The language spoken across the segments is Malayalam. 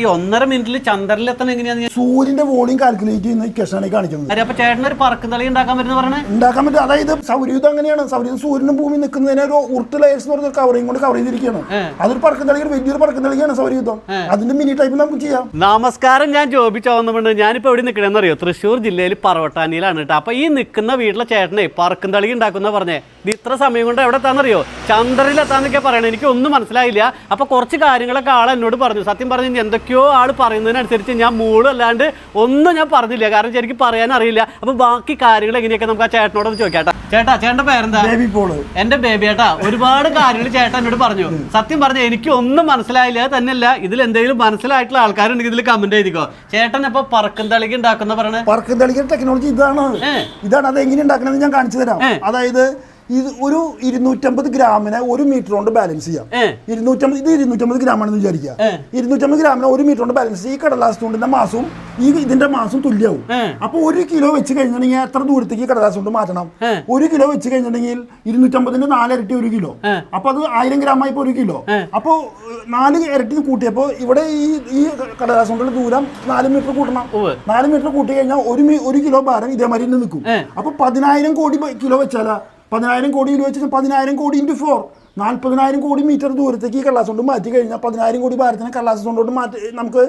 ഈ ഒന്നര മിനിറ്റിൽ ചന്ദ്രനിലെത്തണം എങ്ങനെയാന്ന് ഞാൻ സൂര്യന്റെ വോളിയം കാൽക്കുലേറ്റ് ചെയ്യുന്ന ഇക്വേഷനാണ് ഈ കാണിക്കുന്നത്. കാര്യം അപ്പൊ ചേട്ടൻ ഒരു പറക്കും തളി ഉണ്ടാക്കാൻ പറ്റുന്ന പറയണേ? ഉണ്ടാക്കാൻ പറ്റും. അതായത് സൗരയുദ്ധം അങ്ങനെയാണ്. സൗരയുദ്ധം സൂര്യനും ഭൂമി നിൽക്കുന്നതിനെ ഒരു ഉർട്ട് ലെയേഴ്സ് എന്ന് പറഞ്ഞ കവറിങ് കൊണ്ട് കവർ ചെയ്തിരിക്കുകയാണ്. അതൊരു പറക്കം തളിക വലിയൊരു പറക്കം തളികയാണ് സൗരയുദ്ധം അതിന്റെ മിനി ടൈപ്പ് നമുക്ക് ചെയ്യാം. നമസ്കാരം. ഞാൻ ജോബി ഞാനിപ്പോ ഞാനിപ്പോൾ എവിടെ നിൽക്കണമെന്ന് അറിയോ? തൃശ്ശൂർ ജില്ലയിൽ പറവട്ടാനിയിലാണ് കേട്ടോ അപ്പോൾ ഈ നിൽക്കുന്ന വീട്ടിലെ ചേട്ടനെ പറക്കും തളി ഉണ്ടാക്കുന്ന പറഞ്ഞേ. ഇത് ഇത്ര സമയം കൊണ്ട് എവിടെ എത്താന്നറിയോ ചന്ദ്രനിലെത്താന്നൊക്കെ പറയണേ. എനിക്ക് ഒന്നും മനസ്സിലായില്ല. അപ്പോൾ കുറച്ച് കാര്യങ്ങളൊക്കെ ആൾ എന്നോട് പറഞ്ഞു. സത്യം പറഞ്ഞു കഴിഞ്ഞാൽ എന്തൊക്കെയോ ആൾ പറയുന്നതിനനുസരിച്ച് ഞാൻ മൂളും അല്ലാണ്ട് ഒന്നും ഞാൻ പറഞ്ഞില്ല. കാരണം ശരിക്കും പറയാൻ അറിയില്ല ബാക്കി കാര്യങ്ങൾ എങ്ങനെയൊക്കെ നമുക്ക് ആ ചേട്ടനോട് ചോദിക്കാം ചേട്ടാ ചേട്ടന്റെ പേരെന്താ? Baby Paul. എന്റെ ബേബി ഏട്ടാ ഒരുപാട് കാര്യങ്ങൾ ചേട്ടൻ എന്നോട് പറഞ്ഞു. സത്യം പറഞ്ഞ എനിക്ക് ഒന്നും മനസ്സിലായില്ല തന്നെയല്ല. ഇതിൽ എന്തെങ്കിലും മനസ്സിലായിട്ടുള്ള ആൾക്കാരുണ്ടെങ്കിൽ ഇതിൽ കമന്റ് ചെയ്തിക്കോ. ചേട്ടൻ ഇപ്പൊ പറക്കും തളിക്ക് ഉണ്ടാക്കുന്ന പറയണേ? പറക്കും തളിക്കുന്ന ടെക്നോളജി ഇതാണ്. ഇതാണ് അത് എങ്ങനെ ഉണ്ടാക്കണമെന്ന് ഞാൻ കാണിച്ചു തരാം. അതായത് ഇത് ഒരു ഇരുന്നൂറ്റമ്പത് ഗ്രാമിനെ ഒരു മീറ്റർ കൊണ്ട് ബാലൻസ് ചെയ്യാം ഇരുന്നൂറ്റമ്പത് ഇത് ഇരുന്നൂറ്റമ്പത് ഗ്രാമാണെന്ന് വിചാരിക്കുക. ഇരുന്നൂറ്റമ്പത് ഗ്രാമിനെ ഒരു മീറ്റർ കൊണ്ട് ബാലൻസ് ഈ കടലാസ് തുണ്ടിന്റെ മാസവും ഈ ഇതിന്റെ മാസം തുല്യവും. അപ്പൊ ഒരു കിലോ വെച്ച് കഴിഞ്ഞിട്ടുണ്ടെങ്കിൽ എത്ര ദൂരത്തേക്ക് കടലാസ് കൊണ്ട് മാറ്റണം. ഒരു കിലോ വെച്ച് കഴിഞ്ഞിട്ടുണ്ടെങ്കിൽ ഇരുന്നൂറ്റമ്പതിന്റെ നാലരട്ടി ഒരു കിലോ. അപ്പൊ അത് ആയിരം ഗ്രാം ആയിപ്പോ ഒരു കിലോ. അപ്പൊ നാല് ഇരട്ടി കൂട്ടിയപ്പോ ഇവിടെ ഈ ഈ കടലാസ് കൊണ്ടുള്ള ദൂരം നാല് മീറ്റർ കൂട്ടണം. നാല് മീറ്റർ കൂട്ടി കഴിഞ്ഞാൽ ഒരു ഒരു കിലോ ഭാരം ഇതേമാതിരി നിൽക്കും. അപ്പൊ പതിനായിരം കോടി കിലോ വെച്ചാലാ പതിനായിരം കോടിയിൽ വെച്ച് പതിനായിരം കോടി ഇന്റു ഫോർ നാൽപ്പതിനായിരം കോടി മീറ്റർ ദൂരത്തേക്ക് ഈ കള്ളാസ് കൊണ്ട് മാറ്റി കഴിഞ്ഞാൽ പതിനായിരം കോടി ഭാരത്തിനെ കള്ളാസ് കൊണ്ടോട്ട് മാറ്റി നമുക്ക്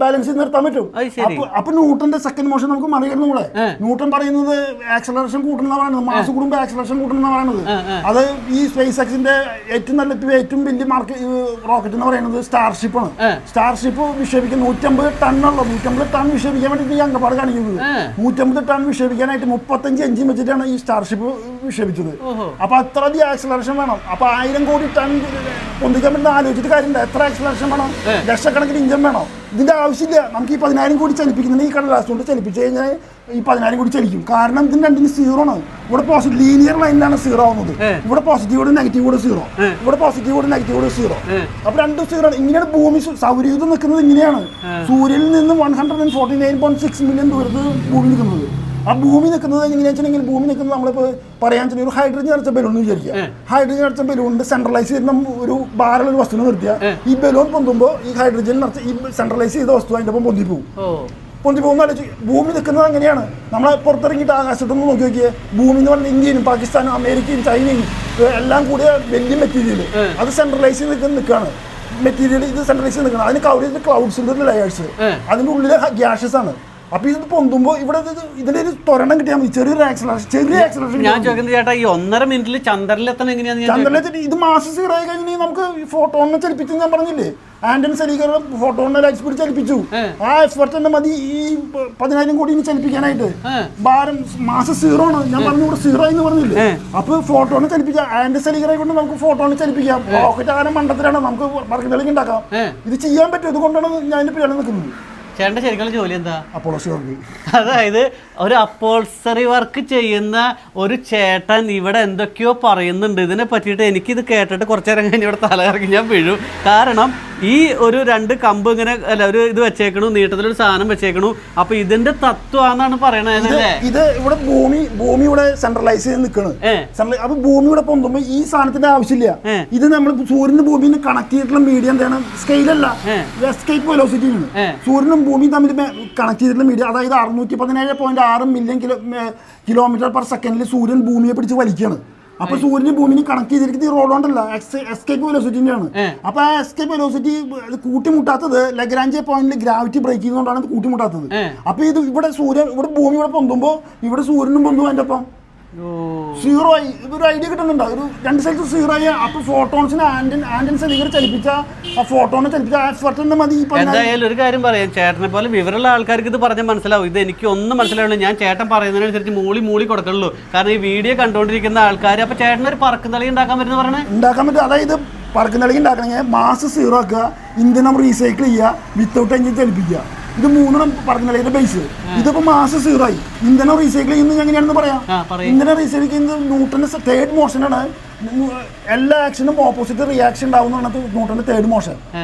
ബാലൻസ് ചെയ്ത് നിർത്താൻ പറ്റും. അപ്പൊ അപ്പൊ ന്യൂട്ടന്റെ സെക്കൻഡ് മോഷൻ നമുക്ക് മറികടന്നു കൂടെ ന്യൂട്ടൺ പറയുന്നത് ആക്സലറേഷൻ പറയുന്നത് മാസ് കൂടുമ്പോൾ ആക്സലറേഷൻ പറയുന്നത് അത് ഈ സ്പേസ് എക്സിന്റെ ഏറ്റവും നല്ല ഏറ്റവും വലിയ മാർക്ക് റോക്കറ്റ് എന്ന് പറയുന്നത് സ്റ്റാർഷിപ്പ് ആണ്. സ്റ്റാർഷിപ്പ് വിക്ഷേപിക്കുന്ന നൂറ്റമ്പത് ടണ്ണുള്ള നൂറ്റമ്പത് ടൺ വിക്ഷേപിക്കാൻ വേണ്ടിയിട്ട് ഈ അങ്കപ്പാട് കാണിക്കുന്നത്. നൂറ്റമ്പത് ടൺ വിക്ഷേപിക്കാനായിട്ട് മുപ്പത്തഞ്ച് എഞ്ചിൻ വെച്ചിട്ടാണ് ഈ സ്റ്റാർഷിപ്പ് വിക്ഷേപിച്ചത്. അപ്പൊ അത്രയധികം ആക്സലറേഷൻ വേണം. അപ്പൊ ആയിരം കോടി ടൺ പൊന്തിക്കാൻ പറ്റുന്ന ആലോചിച്ചിട്ട് കാര്യമില്ല. എത്ര ആക്സലറേഷൻ വേണം? ലക്ഷക്കണക്കിന് ഇഞ്ചൻ വേണം? ഇതിന്റെ ആവശ്യമില്ല. നമുക്ക് ഈ പതിനായിരം കോടി ചലിപ്പിക്കുന്നുണ്ട്. ഈ കടലാസ് കൊണ്ട് ചലിപ്പിച്ച് കഴിഞ്ഞാൽ ഈ പതിനായിരം കോടി ചലിക്കും. കാരണം ഇതിന് രണ്ടിന് സീറോ ആണ്. ഇവിടെ പോസിറ്റീവ് ലീനിയർ ലൈനിലാണ് സീറോ ആവുന്നത്. ഇവിടെ പോസിറ്റീവ് കൂടെ നെഗറ്റീവ് കൂടെ സീറോ ഇവിടെ പോസിറ്റീവ് കൂടെ നെഗറ്റീവ് കൂടെ സീറോ. അപ്പൊ രണ്ടും സീറോ ആണ്. ഇങ്ങനെയാണ് ഭൂമി സൗരയുദ്ധം നിൽക്കുന്നത് ഇങ്ങനെയാണ്. സൂര്യനിൽ നിന്ന് one hundred and forty nine point six million ദൂരത്ത് ഭൂമി നിൽക്കുന്നത്. ആ ഭൂമി നിൽക്കുന്നത് എങ്ങനെയാണെന്ന് വെച്ചിട്ടുണ്ടെങ്കിൽ ഭൂമി നിൽക്കുന്നത് നമ്മളിപ്പോൾ പറയാൻ വെച്ചാൽ ഒരു ഹൈഡ്രജൻ അടച്ച ബലൂൺ എന്ന് വിചാരിക്കുക. ഹൈഡ്രജൻ അടച്ച ബലൂണിന്റെ സെൻട്രലൈസ് ചെയ്യുന്ന ഒരു ഭാരമുള്ള ഒരു വസ്തുവിനെ നിർത്തിയ ഈ ബലൂൺ പൊന്തുമ്പോൾ ഈ ഹൈഡ്രജൻ നിറച്ച ഈ സെൻട്രലൈസ് ചെയ്ത വസ്തു അതിന്റെ ഒപ്പം പൊന്തി പോകും പൊന്തി പോകുന്ന ഭൂമി നിൽക്കുന്നത് അങ്ങനെയാണ്. നമ്മളെ പുറത്തിറങ്ങിയിട്ട് ആകാശത്തൊന്ന് നോക്കി നോക്കിയേ ഭൂമി എന്ന് പറഞ്ഞാൽ ഇന്ത്യയും പാകിസ്ഥാനും അമേരിക്കയും ചൈനയും എല്ലാം കൂടിയ വലിയ മെറ്റീരിയൽ അത് സെൻട്രലൈസ് ചെയ്ത് നിൽക്കുന്ന നിൽക്കുകയാണ് മെറ്റീരിയൽ ഇത് സെൻട്രലൈസ് ചെയ്ത് നിൽക്കണം. അതിന് കവർ ചെയ്ത് ക്ലൗഡ്സിന്റെ ലെയേഴ്സ് അതിന്റെ ഉള്ളിലെ ഗ്യാഷസ് ആണ്. അപ്പൊ ഇത് പൊന്തുമ്പോ ഇവിടെ ഇത് ഇതിന്റെ ഒരു ത്വരണം കിട്ടിയാൽ മതി. ചെറിയൊരു ആക്സലേഷൻ ചെറിയ ആക്സലേഷൻ ഞാൻ ചോദിക്കുന്നത് ചേട്ടാ ഈ ഒന്നര മിനിറ്റിൽ ചന്ദ്രനിലെത്തണം എങ്ങനെയാന്ന് ഞാൻ ചന്ദ്രനിൽ ഇത് മാസം സീറോ ആയി കഴിഞ്ഞാൽ നമുക്ക് ഫോട്ടോണിനെ ചലിപ്പിച്ചു ഞാൻ പറഞ്ഞില്ലേ? ആന്റണി സലീകർ ഫോട്ടോണിനെ ലൈറ്റ് സ്പീഡ് ചലിപ്പിച്ചു. ആ എഫർട്ട് തന്നെ മതി ഈ പതിനായിരം കോടി ഇനി ചലിപ്പിക്കാനായിട്ട്. ഭാരം മാസം സീറോ ആണ്. ഞാൻ പറഞ്ഞു ഇവിടെ സീറോ എന്ന് പറഞ്ഞില്ലേ. അപ്പൊ ഫോട്ടോനെ ചലിപ്പിക്കാം. ആന്റണി സലീകറെ കൊണ്ട് നമുക്ക് ഫോട്ടോനെ ചലിപ്പിക്കാം. റോക്കറ്റ് ആകാരം മണ്ടത്തിലാണ് നമുക്ക് പറക്കുന്നതിലേക്ക് ഉണ്ടാക്കാം. ഇത് ചെയ്യാൻ പറ്റും. ഇതുകൊണ്ടാണ് ഞാൻ ഇപ്പൊ നിൽക്കുന്നത്. ചേട്ടന്റെ ശരിക്കുള്ള ജോലി എന്താ? അപ്പോളോ അതായത് ഒരു അപ്പോൾസറി വർക്ക് ചെയ്യുന്ന ഒരു ചേട്ടൻ ഇവിടെ എന്തൊക്കെയോ പറയുന്നുണ്ട്. ഇതിനെ പറ്റിയിട്ട് എനിക്കിത് കേട്ടിട്ട് കുറച്ചു നേരം കഴിഞ്ഞ് ഇവിടെ തലകറങ്ങി ഞാൻ വീഴും. കാരണം ഈ ഒരു രണ്ട് കമ്പ് ഇങ്ങനെ അല്ല ഒരു ഇത് വെച്ചേക്കണു നീട്ടത്തിലൊരു സാധനം വെച്ചേക്കണു. അപ്പൊ ഇതിന്റെ തത്വമാണെന്നാണ് പറയണത് ഇത് ഇവിടെ ഭൂമി ഭൂമി ഇവിടെ സെൻട്രലൈസ് ചെയ്ത് നിൽക്കണ്. അപ്പൊ ഭൂമി ഇവിടെ പൊന്തുമ്പോ ഈ സാധനത്തിന്റെ ആവശ്യമില്ല. ഇത് നമ്മൾ സൂര്യനും ഭൂമിയും കണക്ട് ചെയ്തിട്ടുള്ള മീഡിയം എന്താണ്? സ്കെയിലല്ല സ്കെയിൽ എസ്കേപ്പ് വെലോസിറ്റി ആണ് സൂര്യനും ഭൂമിയും തമ്മിൽ കണക്ട് ചെയ്തിട്ടുള്ള മീഡിയ അതായത് അറുന്നൂറ്റി പതിനേഴ് പോയിന്റ് ആറ് മില്യൺ കിലോ കിലോമീറ്റർ പെർ സെക്കൻഡിൽ സൂര്യൻ ഭൂമിയെ പിടിച്ച് വലിക്കുകയാണ് അപ്പൊ സൂര്യനും ഭൂമിയും കണക്ട് ചെയ്തിരിക്കുന്നത് ഈ റോഡ് കൊണ്ടല്ല എസ്കേപ്പ് വെലോസിറ്റിന്റെയാണ് ആണ് അപ്പൊ ആ എസ്കേപ്പ് വെലോസിറ്റി കൂട്ടിമുട്ടാത്തത് ലഗ്രാഞ്ചെ പോയിന്റിൽ ഗ്രാവിറ്റി ബ്രേക്ക് ചെയ്യുന്നതുകൊണ്ടാണ് കൂട്ടിമുട്ടാത്തത്. അപ്പൊ ഇത് ഇവിടെ സൂര്യൻ ഇവിടെ ഭൂമി ഇവിടെ പൊന്തുമ്പോ ഇവിടെ സൂര്യനും പൊന്തും അതിന്റെ ഒപ്പം. സീറോ ആയി. ഇതൊരു ഐഡിയ കിട്ടുന്നുണ്ട്? ഒരു രണ്ട് സ്ഥലത്ത് സീറോ ആയി. അപ്പൊ ഫോട്ടോൺസിന് ആൻഡൻ ആൻഡൻ സെലിഗർ ചലിപ്പിച്ച ആ ഫോട്ടോനെ ചലിപ്പിച്ച ആ എഫർട്ട് മതി എന്തായാലും ഒരു കാര്യം പറയാം. ചേട്ടനെ പോലെ വിവരമുള്ള ആൾക്കാർക്ക് ഇത് പറഞ്ഞാൽ മനസ്സിലാവും. ഇത് എനിക്ക് ഒന്നും മനസ്സിലാവില്ല. ഞാൻ ചേട്ടൻ പറയുന്നതിനനുസരിച്ച് മൂളി മൂളി കൊടുക്കുള്ളൂ. കാരണം ഈ വീഡിയോ കണ്ടുകൊണ്ടിരിക്കുന്ന ആൾക്കാർ അപ്പൊ ഒരു പറക്കും തളി ഉണ്ടാക്കാൻ പറ്റുന്ന പറയണേ? ഉണ്ടാക്കാൻ പറ്റും. അതായത് പറക്കുന്നിടയ്ക്ക് ഉണ്ടാക്കണമെങ്കിൽ മാസ് സീറോ ആക്കുക. ഇന്ധനം റീസൈക്കിൾ ചെയ്യുക. വിത്തൗട്ട് എഞ്ചിൻ ചലിപ്പിക്കുക. ഇത് മൂന്നെണ്ണം പറക്കുന്നിടയുടെ ബേസ് ഇതിപ്പോ മാസം സീറോ ആയി. ഇന്ധനം റീസൈക്കിൾ ചെയ്യുന്നത് എങ്ങനെയാണെന്ന് പറയാം? ഇന്ധനം റീസൈക്കിൾ ചെയ്യുന്നത് ന്യൂട്ടന്റെ തേർഡ് മോഷനാണ് എല്ലാ ആക്ഷനും ഓപ്പോസിറ്റ് റിയാക്ഷൻ ഉണ്ടാവുന്ന ന്യൂട്ടന്റെ തേർഡ് മോഷൻ ആ.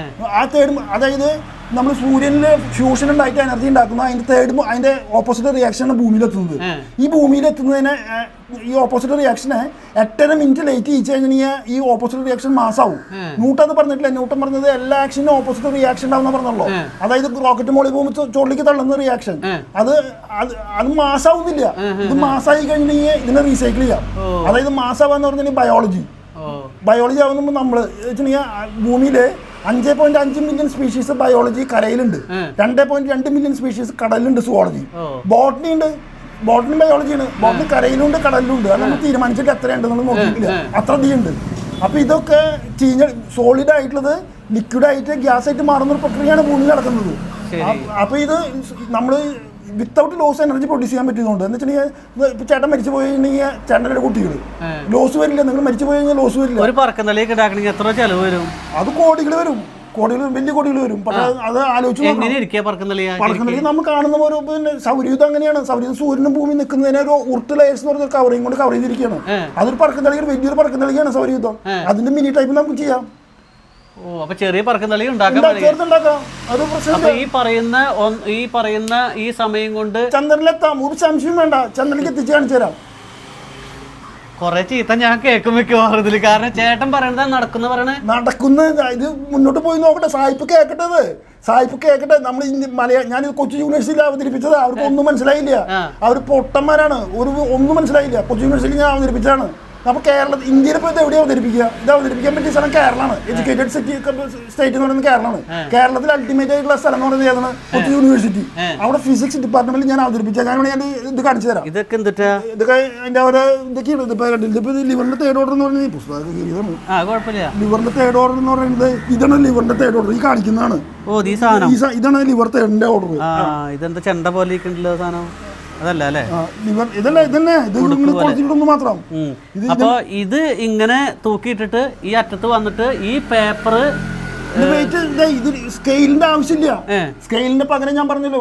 തേർഡ് അതായത് നമ്മൾ സൂര്യനിൽ ഫ്യൂഷൻ ഉണ്ടായിട്ട് എനർജി ഉണ്ടാക്കുന്ന അതിന്റെ തേർഡ് അതിന്റെ ഓപ്പോസിറ്റ് റിയാക്ഷനാണ് ഭൂമിയിൽ എത്തുന്നത് ഈ ഭൂമിയിൽ എത്തുന്നതിന് ഏ, ഈ ഓപ്പോസിറ്റ് റിയാക്ഷനെ എട്ടര മിനിറ്റ് ലേറ്റ് ചെയ്യിച്ചു കഴിഞ്ഞാൽ ഈ ഓപ്പോസിറ്റ് റിയാക്ഷൻ മാസാവും. ന്യൂട്ടൺ പറഞ്ഞിട്ടില്ല? ന്യൂട്ടൺ പറഞ്ഞത് എല്ലാ ആക്ഷനും ഓപ്പോസിറ്റ് റിയാക്ഷൻ ഉണ്ടാവുന്ന പറഞ്ഞല്ലോ അതായത് റോക്കറ്റ് മോളി പോകുമ്പോൾ ചുള്ളിക്ക് തള്ളുന്ന റിയാക്ഷൻ അത് അത് അത് മാസാവുന്നില്ല ഇത് മാസായി കഴിഞ്ഞിട്ടുണ്ടെങ്കിൽ ഇതിനെ റീസൈക്കിൾ ചെയ്യാം. അതായത് മാസാവാന്ന് പറഞ്ഞാൽ ബയോളജി ബയോളജി ആവുമ്പോൾ നമ്മൾ വെച്ചിട്ടുണ്ടെങ്കിൽ ഭൂമിയിൽ അഞ്ച് പോയിന്റ് അഞ്ച് മില്യൺ സ്പീഷീസ് ബയോളജി കരയിലുണ്ട്. രണ്ട് പോയിന്റ് രണ്ട് മില്യൺ സ്പീഷീസ് കടലിലുണ്ട് സുവോളജി. ബോട്ടണി ഉണ്ട്. ബോട്ടണി ബയോളജിയാണ് ബോട്ടണി കരയിലുണ്ട് കടലിലുണ്ട്. അത് നമ്മൾ തീരുമാനിച്ചിട്ട് എത്രയുണ്ട് നമ്മൾ നോക്കിയിട്ടില്ല. അത്ര ഉണ്ട് അപ്പൊ ഇതൊക്കെ ചീഞ്ഞ സോളിഡ് ആയിട്ടുള്ളത് ലിക്വിഡ് ആയിട്ട് ഗ്യാസ് ആയിട്ട് മാറുന്ന ഒരു പ്രക്രിയയാണ് ഭൂമിയിൽ നടക്കുന്നത്. അപ്പൊ ഇത് നമ്മൾ വിത്തൗട്ട് ലോസ് എനർജി പ്രൊഡ്യൂസ് ചെയ്യാൻ പറ്റുന്നുണ്ട് എന്ന് വെച്ചിട്ടുണ്ടെങ്കിൽ ഇപ്പൊ ചേട്ടൻ മരിച്ചു പോയി കഴിഞ്ഞാൽ ചേട്ടന്റെ കുട്ടികൾ ലോസ് വരില്ല. നിങ്ങൾ മരിച്ചു പോയി കഴിഞ്ഞാൽ ലോസ് വരില്ല. ഒരു പറക്കുന്നലേക്ക് ഉണ്ടാക്കണമെങ്കിൽ എത്ര ചെലവ് വരും? അത് കോടികൾ വരും. കോടികൾ വലിയ കോടികൾ വരും. പക്ഷെ അത് ആലോചിച്ച് നമ്മൾ കാണുന്ന ഒരു പിന്നെ സൗരയുദ്ധം അങ്ങനെയാണ്. സൗരയുദ്ധം സൂര്യനും ഭൂമി നിൽക്കുന്നതിനെ ഒരു ഉരുട്ട് ലെയേഴ്സ് എന്ന് പറഞ്ഞ കവറിങ് കൊണ്ട് കവർ ചെയ്തിരിക്കുകയാണ്. അതൊരു പറക്കുന്നളികൾ വലിയൊരു പറക്കുന്നളിയാണ് സൗരയുദ്ധം. അതിന്റെ മിനി ടൈപ്പ് നമുക്ക് ചെയ്യാം. ഓ അപ്പൊ ചെറിയ പറക്കുന്നളി ഉണ്ടാക്കാൻ ചേർത്തുണ്ടാക്കാം. അത് അപ്പൊ പ്രശ്നമില്ല. ഈ പറയുന്ന ഈ പറയുന്ന ഈ സമയം കൊണ്ട് ചന്ദ്രനിലെത്താം. ഒരു സംശയം വേണ്ട. ചന്ദ്രനിലേക്ക് എത്തിച്ചു കാണിച്ചു തരാം. കൊറേ ചീത്ത ഞാൻ കേൾക്കും മിക്കവാറും ഇതിൽ. കാരണം ചേട്ടൻ പറയണത് നടക്കുന്ന പറയണേ. നടക്കുന്ന. ഇത് മുന്നോട്ട് പോയി നോക്കട്ടെ. സായിപ്പ് കേക്കട്ടത്. സായിപ്പ് കേക്കട്ടെ. നമ്മൾ മലയാളം ഞാൻ കൊച്ചി യൂണിവേഴ്സിറ്റിയിൽ അവതരിപ്പിച്ചത്. അവർക്ക് ഒന്നും മനസ്സിലായില്ല. ആ. അവർ പൊട്ടന്മാരാണ്. ഒരു ഒന്നും മനസ്സിലായില്ല. കൊച്ചി യൂണിവേഴ്സിറ്റിയിൽ ഞാൻ അവതരിപ്പിച്ചതാണ്. അപ്പോൾ കേരള ഇന്ത്യയിൽ ഇപ്പോൾ ഇത് എവിടെ അവതരിപ്പിക്കുക? ഇത് അവതരിപ്പിക്കാൻ പറ്റിയ സ്ഥലം കേരളമാണ്. എഡ്യൂക്കേറ്റഡ് സിറ്റി സ്റ്റേറ്റ് എന്ന് പറയുന്നത് കേരളമാണ്. കേരളത്തിൽ അൾട്ടിമേറ്റ് ആയിട്ടുള്ള സ്ഥലം എന്ന് പറയുന്നത് ഏതാണ്? കൊച്ചി യൂണിവേഴ്സിറ്റി അവിടെ ഫിസിക്സ് ഡിപ്പാർട്ട്മെന്റിൽ ഞാൻ അവതരിപ്പിച്ച ഞാൻ ഞാൻ ഇത് കാണിച്ചു തരാം. ഇതൊക്കെ എന്തിട്ടാ? ഇതൊക്കെ അതിന്റെ ഓരോ ഇതൊക്കെയാണ്. ഇതിപ്പോ കണ്ടില്ല? ലിവറിന്റെ തേർഡ് ഓർഡർ എന്ന് പറയുന്നത് പുസ്തകം ലിവറിന്റെ തേർഡ് ഓർഡർ എന്ന് പറയുന്നത് ഇതാണ് ലിവറിന്റെ തേർഡ് ഓർഡർ ഈ കാണിക്കുന്നതാണ്. ഓ ഈ സാധനം? ഇതാണ് ലിവർ തേർഡിന്റെ ഓർഡർ ഇതെന്താ ചെണ്ട പോലെ സാധനം? അതല്ല അല്ലേ? ലിവർ ഇതല്ല ഇതന്നെ. ഇത് നിങ്ങൾ മാത്രം. അപ്പോൾ അപ്പൊ ഇത് ഇങ്ങനെ തൂക്കിയിട്ടിട്ട് ഈ അറ്റത്ത് വന്നിട്ട് ഈ പേപ്പർ ഇത് സ്കെയിലിന്റെ ആവശ്യമില്ല. സ്കെയിലിന്റെ പകരം ഞാൻ പറഞ്ഞല്ലോ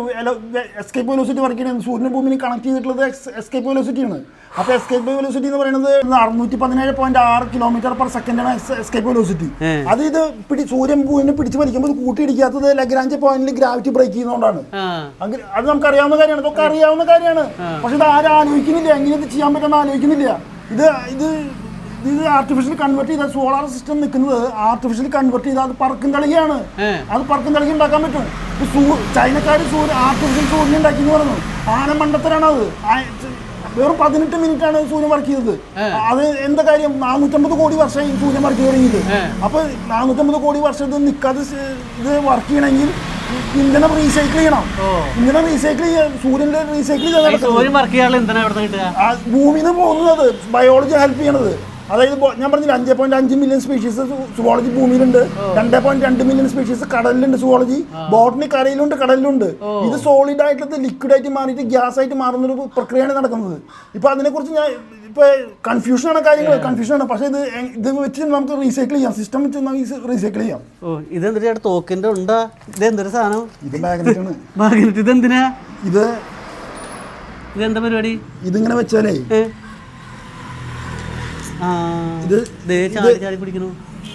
എസ്കേപ്പ് വെലോസിറ്റി വർക്ക് ചെയ്യുന്നത് സൂര്യനെ ഭൂമിനെ കണക്ട് ചെയ്തിട്ടുള്ളത് എസ്കേപ്പ് വെലോസിറ്റിയാണ് അപ്പോൾ എസ്കേപ്പ് വെലോസിറ്റി എന്ന് പറയുന്നത് അറുന്നൂറ്റി പതിനേഴ് പോയിന്റ് ആറ് കിലോമീറ്റർ പെർ സെക്കൻഡ് ആണ് എസ്കേപ്പ് വെലോസിറ്റി. അത് ഇത് പിടി സൂര്യൻ ഭൂമിനെ പിടിച്ചു വലിക്കുമ്പോൾ കൂട്ടിയിടിക്കാത്തത് ലഗ്രാഞ്ച് പോയിന്റിൽ ഗ്രാവിറ്റി ബ്രേക്ക് ചെയ്യുന്നതുകൊണ്ടാണ്. അത് നമുക്ക് അറിയാവുന്ന കാര്യമാണ് ഇതൊക്കെ അറിയാവുന്ന കാര്യമാണ്. പക്ഷെ ഇത് ആരും ആലോചിക്കുന്നില്ല. എങ്ങനെ ഇത് ചെയ്യാൻ പറ്റുന്ന ആലോചിക്കുന്നില്ല. ഇത് ഇത് ഇത് ആർട്ടിഫിഷ്യൽ കൺവെർട്ട് ചെയ്ത സോളാർ സിസ്റ്റം നിൽക്കുന്നത് ആർട്ടിഫിഷ്യൽ കൺവെർട്ട് ചെയ്ത അത് പറക്കും കളിയാണ് അത് പറക്കും കളി ഉണ്ടാക്കാൻ പറ്റും. സൂ- ചൈനക്കാർ സൂര്യ ആർട്ടിഫിഷ്യൽ സൂര്യൻ ഉണ്ടാക്കി എന്ന് പറഞ്ഞു ആന മണ്ടത്തരാണ് അത് വെറും പതിനെട്ട് മിനിറ്റ് ആണ് സൂര്യൻ വർക്ക് ചെയ്തത്. അത് എന്താ കാര്യം? നാനൂറ്റമ്പത് കോടി വർഷമായി സൂര്യൻ വർക്ക് ചെയ്ത് തുടങ്ങിയിട്ട് അപ്പൊ നാനൂറ്റമ്പത് കോടി വർഷം ഇത് നിൽക്കാതെ ഇത് വർക്ക് ചെയ്യണമെങ്കിൽ ഇന്ധനം റീസൈക്കിൾ ചെയ്യണം. ഇന്ധനം റീസൈക്കിൾ ചെയ്യാം സൂര്യന്റെ റീസൈക്കിൾ ചെയ്താൽ ഭൂമിയിൽ നിന്ന് പോകുന്നത് ബയോളജി ഹെൽപ്പ് ചെയ്യണത്. അതായത് ഞാൻ പറഞ്ഞില്ല അഞ്ച് പോയിന്റ് അഞ്ച് മില്യൺ സ്പീഷീസ് സുവോളജി ഭൂമിയിലുണ്ട്. രണ്ട് പോയിന്റ് രണ്ട് മില്യൺ സ്പീഷീസ് കടലിലുണ്ട് സുവോളജി. ബോട്ടണി കരയിലുണ്ട് കടലിലുണ്ട്. ഇത് സോളിഡ് ആയിട്ടുള്ളത് ലിക്വിഡ് ആയിട്ട് മാറിയിട്ട് ഗ്യാസ് ആയിട്ട് മാറുന്ന ഒരു പ്രക്രിയയാണ് നടക്കുന്നത്. ഇപ്പൊ അതിനെക്കുറിച്ച് ഞാൻ ഇപ്പൊ കൺഫ്യൂഷൻ ആണ് കാര്യങ്ങൾ കൺഫ്യൂഷൻ ആണ്. പക്ഷേ ഇത് ഇത് വെച്ച് നമുക്ക് റീസൈക്കിൾ ചെയ്യാം. സിസ്റ്റം വെച്ച് നമുക്ക് റീസൈക്കിൾ ചെയ്യാം. ഇതെന്താ ചേട്ടാ തോക്കിന്റെ ഉണ്ടാ? ഇതെന്തൊരു സാധനം? ഇത് മാഗ്നറ്റ് ആണ്. മാഗ്നറ്റ് ഇതെന്തിനാ? ഇത് ഇതെന്താ പരിപാടി? ഇതിങ്ങനെ വെച്ചാലേ ഇത് ദേ ചാടി ചാടി പിടിക്കണു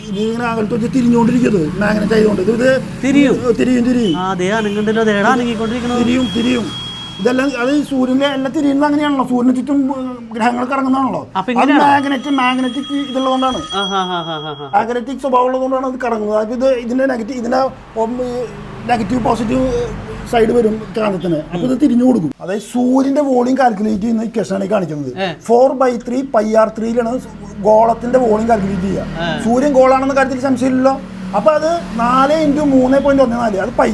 ഇത് ഇങ്ങനെ അകലത്ത് തിരിഞ്ഞുകൊണ്ടിരിക്കുന്നത് മാഗ്നറ്റ് ആയതുകൊണ്ട് ഇത് തിരിയും. തിരിയും തിരിയും. തിരിയും തിരിയും. ഇതെല്ലാം അത് സൂര്യന്റെ എല്ലാം തിരിയുന്നത് അങ്ങനെയാണല്ലോ. സൂര്യന് ചുറ്റും ഗ്രഹങ്ങൾ കറങ്ങുന്നതാണല്ലോ അത്? Magnet magnetic ഇതുള്ളതുകൊണ്ടാണ്. മാഗ്നറ്റിക് സ്വഭാവം ഉള്ളതുകൊണ്ടാണ് അത് കറങ്ങുന്നത്. അപ്പൊ ഇത് ഇതിന്റെ നെഗറ്റീവ് ഇതിന്റെ നെഗറ്റീവ് പോസിറ്റീവ് സൈഡ് വരും കാന്തത്തിന്. അപ്പൊ ഇത് തിരിഞ്ഞു കൊടുക്കും. അതായത് സൂര്യന്റെ വോളിയം കാൽക്കുലേറ്റ് ചെയ്യുന്ന ഇക്വേഷനാണ് ഈ കാണിക്കുന്നത്. Four by three pi r ത്രീയിലാണ് ഗോളത്തിന്റെ വോളിയം കാൽക്കുലേറ്റ് ചെയ്യുക. സൂര്യൻ ഗോളാണെന്ന കാര്യത്തിൽ സംശയമില്ലല്ലോ. അപ്പൊ അത് നാല് ഇന്റു മൂന്ന് പോയിന്റ് ഒന്ന് നാല് അത് പൈ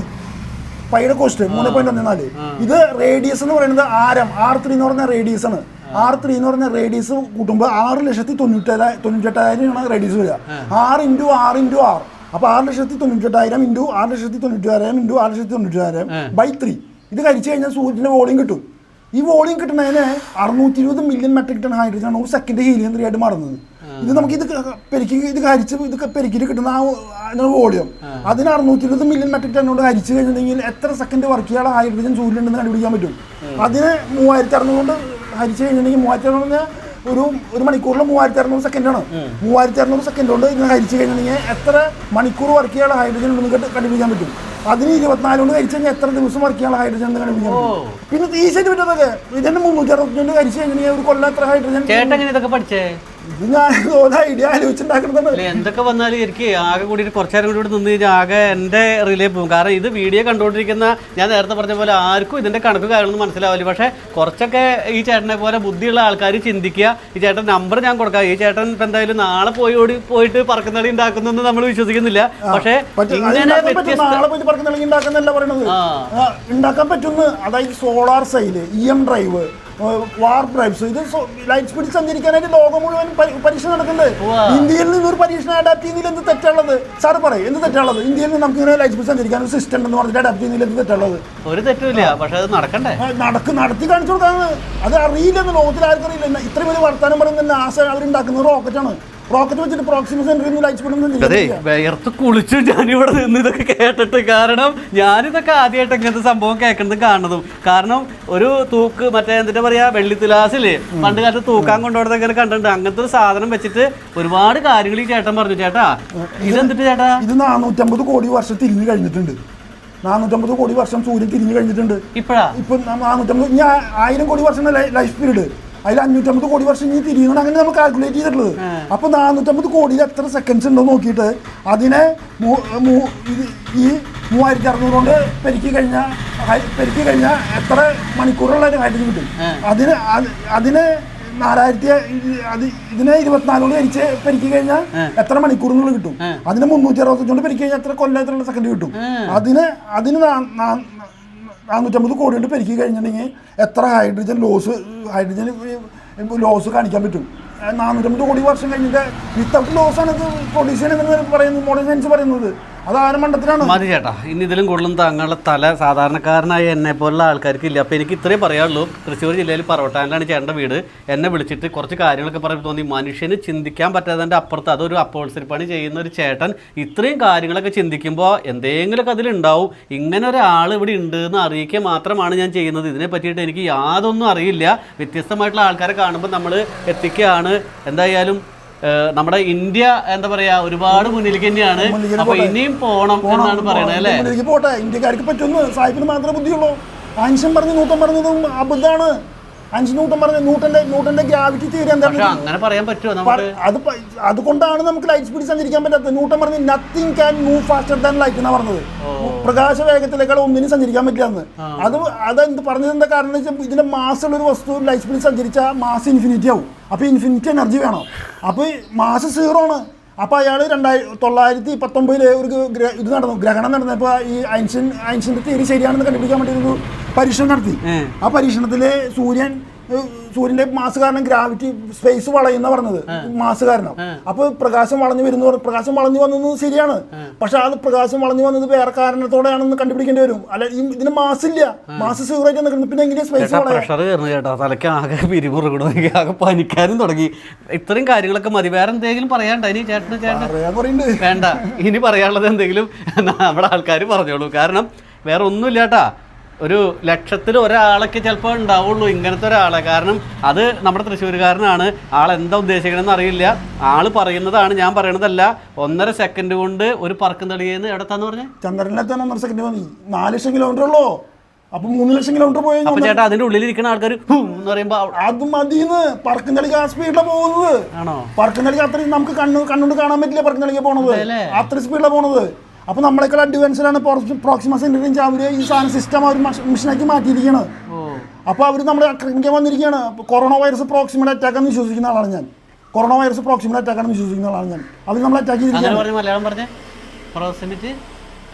പൈയുടെ കോസ്റ്റ് മൂന്ന് പോയിന്റ് ഒന്ന് നാല്. ഇത് റേഡിയസ് എന്ന് പറയുന്നത് ആരം. ആർ ത്രീ എന്ന് പറഞ്ഞ റേഡിയസ് ആണ്. ആർ ത്രീ എന്ന് പറഞ്ഞ റേഡിയസ് കൂട്ടുമ്പോൾ ആറ് ലക്ഷത്തി തൊണ്ണൂറ്റേഴായിരം തൊണ്ണൂറ്റെട്ടായിരമാണ് റേഡിയസ് വരിക. ആറ് ഇന്റു ആറ് ഇന്റു ആറ് അപ്പോൾ ആറ് ലക്ഷത്തി തൊണ്ണൂറ്റെട്ടായിരം ഇന്റു ആറ് ലക്ഷത്തി തൊണ്ണൂറ്റായിരം ഇന്റു ആറ് ലക്ഷത്തി തൊണ്ണൂറ്റായിരം ബൈ ത്രീ ഇത് കഴിച്ചു കഴിഞ്ഞാൽ സൂര്യന്റെ വോളിയം കിട്ടും. ഈ വോളിയം കിട്ടുന്നതിന് അറുന്നൂറ്റി ഇരുപത് മില്യൺ മെട്രിക് ടൺ ഹൈഡ്രജൻ ആണ് ഒരു സെക്കൻഡ് ഹീലിയം ത്രീ ആയിട്ട് മാറുന്നത്. ഇത് നമുക്ക് ഇത് പെരുക്കി ഇത് ഹരിച്ച് ഇത് പെരുക്കിട്ട് കിട്ടുന്ന ആ വോളിയം അതിന് അറുന്നൂറ്റി ഇരുപത് മില്യൺ മെട്രിക് ടൺ കൊണ്ട് ഹരിച്ചു കഴിഞ്ഞിട്ടുണ്ടെങ്കിൽ എത്ര സെക്കൻഡ് വർക്ക് ചെയ്യാൻ ഹൈഡ്രജൻ സൂര്യൻ ഉണ്ടെന്ന് കണ്ടുപിടിക്കാൻ പറ്റും. അതിന് മൂവായിരത്തി അറുന്നൂറ് കൊണ്ട് ഹരിച്ചു കഴിഞ്ഞിട്ടുണ്ടെങ്കിൽ മൂവായിരത്തി അറുന്നൂറ് ഒരു ഒരു മണിക്കൂറിൽ മൂവായിരത്തി അറുന്നൂറ് ആണ്. മൂവായിരത്തി അറുന്നൂറ് സെക്കൻഡ് കൊണ്ട് ഇങ്ങനെ ഹരിച്ചു കഴിഞ്ഞിട്ടുണ്ടെങ്കിൽ എത്ര മണിക്കൂർ വർക്ക് ചെയ്യാൻ ഹൈഡ്രജൻ ഉണ്ടെന്ന് കണ്ട് കണ്ടുപിടിക്കാൻ പറ്റും. അതിന് ഇരുപത്തിനാല് കൊണ്ട് ഹരിച്ചു കഴിഞ്ഞാൽ എത്ര ദിവസം വർക്ക് ചെയ്യാനുള്ള ഹൈഡ്രജൻ എന്ന് കണ്ടുപിടിക്കണം പിന്നെ ഈ തീശയിട്ട് പറ്റുന്നത് ഇതിന്റെ മുന്നൂറ്റി അറുപത്തിനൊന്ന് ഹരിച്ചു കഴിഞ്ഞാൽ ഒരു കൊല്ലം എത്ര ഹൈഡ്രജൻ ചേട്ടൻ ഇതൊക്കെ പഠിച്ചേ? എന്തൊക്കെ വന്നാലും എനിക്ക് ആകെ കൂടി കുറച്ചേരം കൂടി നിന്ന് കഴിഞ്ഞാൽ ആകെ എന്റെ റിലേ പോകും. കാരണം ഇത് വീഡിയോ കണ്ടുകൊണ്ടിരിക്കുന്ന ഞാൻ നേരത്തെ പറഞ്ഞ പോലെ ആർക്കും ഇതിന്റെ കണക്ക് കാര്യങ്ങളൊന്നും മനസ്സിലാവില്ല. പക്ഷേ കുറച്ചൊക്കെ ഈ ചേട്ടനെ പോലെ ബുദ്ധിയുള്ള ആൾക്കാർ ചിന്തിക്കുക ഈ ചേട്ടൻ നമ്പർ ഞാൻ കൊടുക്കാം ഈ ചേട്ടൻ ഇപ്പം എന്തായാലും നാളെ പോയി ഓടി പോയിട്ട് പറക്കുന്നളി ഉണ്ടാക്കുന്നു നമ്മൾ വിശ്വസിക്കുന്നില്ല. പക്ഷേ ഇങ്ങനെ. വ്യത്യസ്ത ഉണ്ടാക്കാൻ പറ്റുന്ന അതായത് solar sail E M drive warp drives ഇത് ലൈറ്റ് സ്പീഡിൽ സഞ്ചരിക്കാനായിട്ട് ലോകം മുഴുവൻ പരി- പരീക്ഷ നടക്കുന്നുണ്ട്. ഉവ്വ. ഇന്ത്യയിൽ നിന്ന് ഒരു പരീക്ഷണം അഡാപ്റ്റ് ചെയ്യുന്നതിൽ എന്ത് തെറ്റുള്ളത് സാർ പറയും എന്ത് തെറ്റുള്ളത് ഇന്ത്യയിൽ നിന്ന് നമുക്ക് ഇങ്ങനെ ലൈറ്റ് സ്പീഡ് സഞ്ചരിക്കാൻ ഒരു സിസ്റ്റം എന്ന് പറഞ്ഞിട്ട് അഡാപ്റ്റ് ചെയ്യുന്നതിൽ എന്ത് തെറ്റുള്ളത് ഒരു തെറ്റുമില്ല പക്ഷെ അത് നടക്കണ്ടേ? നടക്ക് നടത്തി കാണിച്ചു കൊടുക്കാന്ന് അത് അറിയില്ലെന്ന് ലോകത്തിൽ ആർക്കും അറിയില്ല ഇത്രയും വലിയ വർത്തമാനം പറയുന്ന നാസ അവരുണ്ടാക്കുന്നത് റോക്കറ്റാണ് റോക്കറ്റ് വെച്ചിട്ട് പ്രോക്സിമ സെന്ററിൽ നിന്ന് ലൈറ്റ് അതെ വേർത്ത് കുളിച്ചു ഞാനിവിടെ നിന്ന് ഇതൊക്കെ കേട്ടിട്ട് കാരണം ഞാനിതൊക്കെ ആദ്യമായിട്ട് ഇങ്ങനത്തെ സംഭവം കേൾക്കുന്നതും കാണുന്നതും. കാരണം ഒരു തൂക്ക് മറ്റേ എന്താ പറയാ വെള്ളിത്തുലാസിൽ പണ്ട് കാലത്ത് തൂക്കാൻ കൊണ്ടുപോകുന്നത് ഇങ്ങനെ കണ്ടിട്ടുണ്ട്. അങ്ങനത്തെ ഒരു സാധനം വെച്ചിട്ട് ഒരുപാട് കാര്യങ്ങൾ ഈ ചേട്ടൻ പറഞ്ഞു. ചേട്ടാ ഇതെന്തിട്ട് ചേട്ടാ? ഇത് നാനൂറ്റമ്പത് കോടി വർഷം തിരിഞ്ഞു കഴിഞ്ഞിട്ടുണ്ട്. നാനൂറ്റമ്പത് കോടി വർഷം സൂര്യൻ തിരിഞ്ഞു കഴിഞ്ഞിട്ടുണ്ട്. ഇപ്പഴാ? ഇപ്പൊ നാനൂറ്റമ്പത് ഞാൻ ആയിരം കോടി വർഷം ലൈഫ് പീരീഡ്? അതിൽ അഞ്ഞൂറ്റമ്പത് കോടി വർഷം ഇനി തിരിയുന്നു അങ്ങനെ നമ്മൾ കാൽക്കുലേറ്റ് ചെയ്തിട്ടുള്ളത്. അപ്പൊ നാനൂറ്റമ്പത് കോടിയിൽ എത്ര സെക്കൻഡ്സ് ഉണ്ടോ നോക്കിയിട്ട് അതിനെ ഈ മൂവായിരത്തി അറുന്നൂറ് കൊണ്ട് പെരുക്കി കഴിഞ്ഞാൽ പെരുക്കി കഴിഞ്ഞാൽ എത്ര മണിക്കൂറുള്ള ഹൈഡ്രജൻ കിട്ടും? അതിന് അതിന് നാലായിരത്തി അത് ഇതിനെ ഇരുപത്തിനാല് കൊണ്ട് കരിച്ച് പെരുക്കി കഴിഞ്ഞാൽ എത്ര മണിക്കൂറുകൾ കിട്ടും? അതിന് മുന്നൂറ്റി അറുപത്തഞ്ച് കൊണ്ട് പെരുക്കി കഴിഞ്ഞാൽ എത്ര കൊല്ലത്തിലുള്ള സെക്കൻഡ് കിട്ടും? അതിന് അതിന് നാനൂറ്റമ്പത് കോടി കൊണ്ട് പെരുക്കി കഴിഞ്ഞിട്ടുണ്ടെങ്കിൽ എത്ര ഹൈഡ്രജൻ ലോസ് ഹൈഡ്രജൻ ലോസ് കാണിക്കാൻ പറ്റും? നാനൂറ്റമ്പത് കോടി വർഷം കഴിഞ്ഞിട്ട് വിത്തൗട്ട് ലോസ് ആണ് ഇത് പ്രൊഡ്യൂസ് ചെയ്യണമെന്ന് പറയുന്നത് മോഡേൺ സയൻസ് പറയുന്നത്. മതി ചേട്ടാ. ഇനി ഇതിലും കൂടുതലും താങ്കളുടെ തല സാധാരണക്കാരനായ എന്നെ പോലുള്ള ആൾക്കാർക്ക് ഇല്ല അപ്പോൾ എനിക്ക് ഇത്രയും പറയാനുള്ളൂ. തൃശ്ശൂർ ജില്ലയിൽ പറവട്ടാനിലാണ് ചേട്ടന്റെ വീട്. എന്നെ വിളിച്ചിട്ട് കുറച്ച് കാര്യങ്ങളൊക്കെ പറയാൻ തോന്നി. മനുഷ്യന് ചിന്തിക്കാൻ പറ്റാത്തതിന്റെ അപ്പുറത്ത് അതൊരു അപ്പോൾസരി പണി ചെയ്യുന്ന ഒരു ചേട്ടൻ ഇത്രയും കാര്യങ്ങളൊക്കെ ചിന്തിക്കുമ്പോൾ എന്തെങ്കിലുമൊക്കെ അതിലുണ്ടാവും. ഇങ്ങനെ ഒരാൾ ഇവിടെ ഉണ്ട് എന്ന് അറിയിക്കുക മാത്രമാണ് ഞാൻ ചെയ്യുന്നത്. ഇതിനെ പറ്റിയിട്ട് എനിക്ക് യാതൊന്നും അറിയില്ല. വ്യത്യസ്തമായിട്ടുള്ള ആൾക്കാരെ കാണുമ്പോൾ നമ്മൾ എത്തിക്കുകയാണ്. എന്തായാലും നമ്മുടെ ഇന്ത്യ എന്താ പറയാ ഒരുപാട് മുന്നിലേക്ക് തന്നെയാണ് അപ്പൊ ഇനിയും പോണം എന്നാണ് പറയുന്നത് അല്ലേ? പോട്ടെ. ഇന്ത്യക്കാർക്ക് പറ്റുന്നു സാഹിബിന് മാത്രമേ ബുദ്ധിയുള്ളൂ. ആൻഷൻ പറഞ്ഞു നൂക്കം പറഞ്ഞതും അബദ്ധമാണ് അഞ്ച് ന്യൂട്ടൺ പറഞ്ഞു ന്യൂട്ടന്റെ ന്യൂട്ടന്റെ ഗ്രാവിറ്റി തീരെ എന്താണ് അങ്ങനെ പറയാൻ പറ്റുമോ അത് അതുകൊണ്ടാണ് നമുക്ക് ലൈറ്റ് സ്പീഡ് സഞ്ചരിക്കാൻ പറ്റാത്തത്. ന്യൂട്ടൺ പറഞ്ഞ് nothing can move faster than light എന്നാ പറഞ്ഞത്. പ്രകാശ വേഗത്തിലേക്കാൾ ഒന്നിനും സഞ്ചരിക്കാൻ പറ്റില്ല എന്ന് അത് അതെന്ത് പറഞ്ഞത് എന്താ കാരണം വെച്ചാൽ ഇതിന്റെ മാസ് ഉള്ള ഒരു വസ്തു ലൈറ്റ് സ്പീഡ് സഞ്ചരിച്ചാൽ മാസ് ഇൻഫിനിറ്റി ആവും. അപ്പൊ ഇൻഫിനിറ്റി എനർജി വേണം. അപ്പൊ മാസ് സീറോ ആണ്. അപ്പൊ അയാൾ രണ്ടായി തൊള്ളായിരത്തി പത്തൊമ്പതിൽ ഒരു ഇത് നടന്നു. ഗ്രഹണം നടന്നപ്പോൾ ഈ ഐൻസിൻ ഐൻസിന്റെ തിയറി ശരിയാണെന്ന് കണ്ടുപിടിക്കാൻ വേണ്ടി ഒരു പരീക്ഷണം നടത്തി. ആ പരീക്ഷണത്തിൽ സൂര്യൻ സൂര്യന്റെ മാസ് കാരണം ഗ്രാവിറ്റി സ്പേസ് വളയുന്ന പറഞ്ഞത്. മാസ് കാരണം. അപ്പൊ പ്രകാശം വളഞ്ഞു വരുന്ന പ്രകാശം വളഞ്ഞു വന്നത് ശരിയാണ്. പക്ഷെ അത് പ്രകാശം വളഞ്ഞു വന്നത് വേറെ കാരണത്തോടെയാണെന്ന് കണ്ടുപിടിക്കേണ്ടി വരും. അല്ല ഇതിന് മാസ് ഇല്ല മാസ് സീറോ ആയിട്ട് പിന്നെ എങ്ങനെ സ്പേസ് പ്രഷർ കയറുന്നു കേട്ടോ തലയ്ക്ക് ആകെ പിരിമുറുകണം ആകെ പനിക്കാനും തുടങ്ങി. ഇത്രയും കാര്യങ്ങളൊക്കെ മതി. വേറെ എന്തെങ്കിലും പറയാണ്ട ഇനി ചേട്ടന് ചേട്ടൻ വേണ്ട. ഇനി പറയാനുള്ളത് എന്തെങ്കിലും നമ്മുടെ ആൾക്കാർ പറഞ്ഞോളൂ. കാരണം വേറെ ഒന്നുമില്ല കേട്ടാ ഒരു ലക്ഷത്തിൽ ഒരാളൊക്കെ ചിലപ്പോൾ ഉണ്ടാവുള്ളൂ ഇങ്ങനത്തെ ഒരാളെ. കാരണം അത് നമ്മുടെ തൃശ്ശൂരുകാരനാണ്. ആൾ എന്താ ഉദ്ദേശിക്കണമെന്ന് അറിയില്ല. ആൾ പറയുന്നതാണ് ഞാൻ പറയണതല്ല. ഒന്നര സെക്കൻഡ് കൊണ്ട് ഒരു പറക്കും തളിയെന്ന് എവിടത്താന്ന് പറഞ്ഞേ? ചന്ദ്രനിലെത്താൻ ഒന്നര സെക്കൻഡ് മതി നാല് ലക്ഷം കിലോമീറ്റർ ഉള്ളോ? അപ്പൊ മൂന്ന് ലക്ഷം കിലോമീറ്റർ പോയി അപ്പൊ ചേട്ടാ അതിന്റെ ഉള്ളിൽ ഇരിക്കുന്ന ആൾക്കാർ എന്ന് പറയുമ്പോ അത് മതിന്ന്. പറക്കും തെളിക്ക് ആ സ്പീഡിലാണ് പോകുന്നത് ആണോ? പറക്കും തെളിക്ക് അത്രയും നമുക്ക് കണ്ണു കണ്ണുകൊണ്ട് കാണാൻ പറ്റില്ല പറക്കും തെളിക്ക് പോണത്? അത്ര സ്പീഡിലാണ് പോണത്. അപ്പൊ നമ്മളെക്കാൾ അഡ്വാൻസിലാണ് പ്രോക്സിമസ് സെന്ററിയും അവർ ഈ സാധനം സിസ്റ്റം അവർ മെഷീനാക്കി മാറ്റിയിരിക്കുകയാണ് അപ്പൊ അപ്പോൾ അവർ നമ്മളെ ആക്രമിക്കാൻ വന്നിരിക്കുകയാണ് കൊറോണ വൈറസ് പ്രോക്സിമൽ അറ്റാക്ക് എന്ന് വിശ്വസിക്കുന്ന ആളാണ് ഞാൻ. കൊറോണ വൈറസ് പ്രോക്സിമൽ അറ്റാക്ക് എന്ന് വിശ്വസിക്കുന്ന ആളാണ് ഞാൻ. അവർ നമ്മൾ അറ്റാക്ക് ചെയ്തിരിക്കുകയാണ്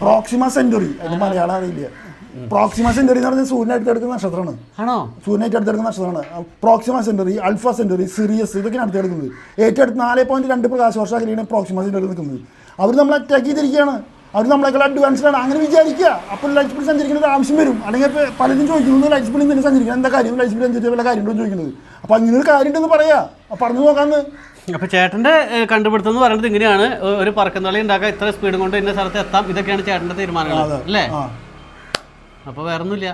പ്രോക്സിമ സെന്ററി അതിന് മലയാളം അറിയില്ല. പ്രോക്സിമ സെന്ററി എന്ന് പറഞ്ഞാൽ സൂര്യനായിട്ട് എടുക്കുന്ന നക്ഷത്രമാണ്. ആണോ? സൂര്യനായിട്ട് അടുത്തെടുക്കുന്ന നക്ഷത്രമാണ്. പ്രോക്സിമ സെന്ററി അൽഫ സെന്ററി സിറിയസ് ഇതൊക്കെയാണ് അടുത്തെടുക്കുന്നത്. ഏറ്റവും അടുത്ത് നാല് പോയിന്റ് രണ്ട് പ്രകാശ വർഷം അകലെയാണ് പ്രോക്സിമ സെന്ററി നിൽക്കുന്നത്. അവർ നമ്മൾ അറ്റാക്ക് ചെയ്തിരിക്കുകയാണ് അവർ നമ്മളെക്കാൾ അഡ്വാൻസ്ഡ് ആണ് അങ്ങനെ വിചാരിക്കുക. അപ്പോൾ ലൈറ്റ് സ്പീഡ് സഞ്ചരിക്കേണ്ട ആവശ്യം വരും. അല്ലെങ്കിൽ ഇപ്പോൾ പലരും ചോദിക്കുന്നത് ലൈറ്റ് സ്പീഡിൽ തന്നെ സഞ്ചരിക്കണം. എന്താ കാര്യം? ലൈറ്റ് സ്പീഡ് സഞ്ചരിച്ച വല്ല കാര്യമുണ്ടോ ചോദിക്കുന്നത് അപ്പോൾ അങ്ങനെ ഒരു കാര്യം ഉണ്ടെന്ന് പറയാ പറഞ്ഞു നോക്കാമെന്ന് അപ്പോൾ ചേട്ടന്റെ കണ്ടുപിടുത്തം എന്ന് പറയുന്നത് ഇങ്ങനെയാണ്. ഒരു പറക്കുന്നളി ഉണ്ടാക്കാൻ ഇത്ര സ്പീഡ് കൊണ്ട് ഇന്ന സ്ഥലത്ത് എത്താം. ഇതൊക്കെയാണ് ചേട്ടന്റെ തീരുമാനങ്ങൾ. അല്ലേ? അപ്പോൾ വേറൊന്നുമില്ല.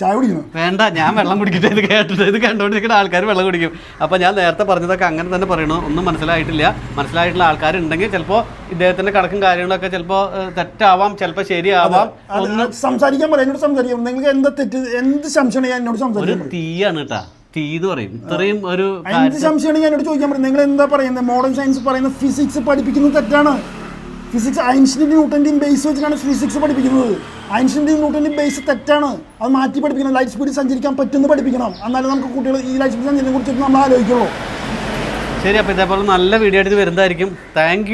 ചായ കുടിക്കുന്നു? വേണ്ട ഞാൻ വെള്ളം കുടിക്കട്ടെ ഇത് കേട്ടിട്ട് ഇത് കണ്ടുകൊണ്ടിരിക്കുന്ന ആൾക്കാർ വെള്ളം കുടിക്കും. അപ്പോൾ ഞാൻ നേരത്തെ പറഞ്ഞതൊക്കെ അങ്ങനെ തന്നെ പറയണു. ഒന്നും മനസ്സിലായിട്ടില്ല. മനസ്സിലായിട്ടുള്ള ആൾക്കാരുണ്ടെങ്കിൽ ചിലപ്പോൾ ഇദ്ദേഹത്തിന്റെ കണക്കും കാര്യങ്ങളൊക്കെ ചിലപ്പോൾ തെറ്റാവാം ചിലപ്പോൾ ശരിയാവാം. ഒന്ന് സംസാരിക്കാൻ പറയാം എന്നോട് സംസാരിക്കാം. നിങ്ങൾക്ക് എന്താ തെറ്റ്? എന്ത് സംശയമാണ് ഞാൻ എന്നോട് ഒരു സംസാരിക്കാൻ പറയും? തീയാണ് കേട്ടാ തീ എന്ന് പറയും. ഇത്രയും ഒരു എന്ത് സംശയമാണ് ഞാൻ എന്നോട് ചോദിക്കാൻ പറയും? നിങ്ങൾ എന്താ പറയുന്നത്? മോഡേൺ സയൻസ് പറയുന്ന ഫിസിക്സ് പഠിപ്പിക്കുന്നത് തെറ്റാണ്. ഫിസിക്സ് ഐൻസ്റ്റീൻ ന്യൂട്ടന്റെയും ബേസ് വെച്ചിട്ടാണ് ഫിസിക്സ് പഠിപ്പിക്കുന്നത്. ഐൻസ്റ്റിന്റെയും ന്യൂട്ടന്റെയും ബേസ് തെറ്റാണ്. അത് മാറ്റി പഠിപ്പിക്കണം. ലൈറ്റ് സ്പീഡിൽ സഞ്ചരിക്കാൻ പറ്റുമെന്ന് പഠിപ്പിക്കണം. എന്നാലും നമുക്ക് കുട്ടികൾ ഈ ലൈറ്റ് സ്പീഡ് സഞ്ചരിനെ കുറിച്ചിട്ട് നമ്മൾ ആലോചിക്കുള്ളൂ ശരി അപ്പോൾ ഇതേപോലെ നല്ല വീഡിയോ ആയിട്ട് വരുന്നതായിരിക്കും. താങ്ക്